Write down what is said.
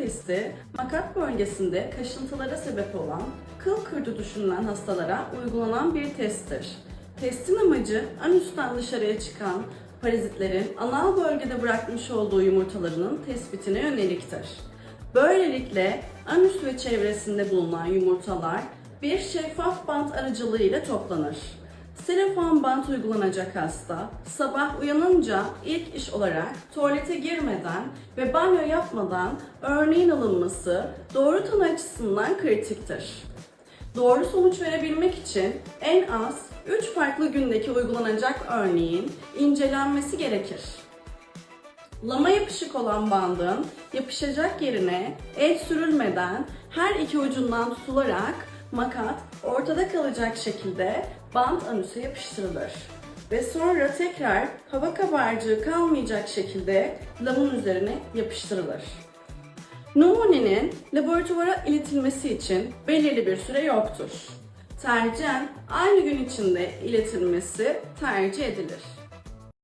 testi, makat bölgesinde kaşıntılara sebep olan kıl kırdı düşünülen hastalara uygulanan bir testtir. Testin amacı anüsten dışarıya çıkan parazitlerin anal bölgede bırakmış olduğu yumurtalarının tespitine yöneliktir. Böylelikle anüs ve çevresinde bulunan yumurtalar bir şeffaf bant aracılığıyla toplanır. Selofan bant uygulanacak hasta sabah uyanınca ilk iş olarak tuvalete girmeden ve banyo yapmadan örneğin alınması doğru tanı açısından kritiktir. Doğru sonuç verebilmek için en az 3 farklı gündeki uygulanacak örneğin incelenmesi gerekir. Lama yapışık olan bandın yapışacak yerine el sürülmeden her iki ucundan tutularak makat ortada kalacak şekilde band anüse yapıştırılır. Ve sonra tekrar hava kabarcığı kalmayacak şekilde lamın üzerine yapıştırılır. Numunenin laboratuvara iletilmesi için belirli bir süre yoktur. Tercihen aynı gün içinde iletilmesi tercih edilir.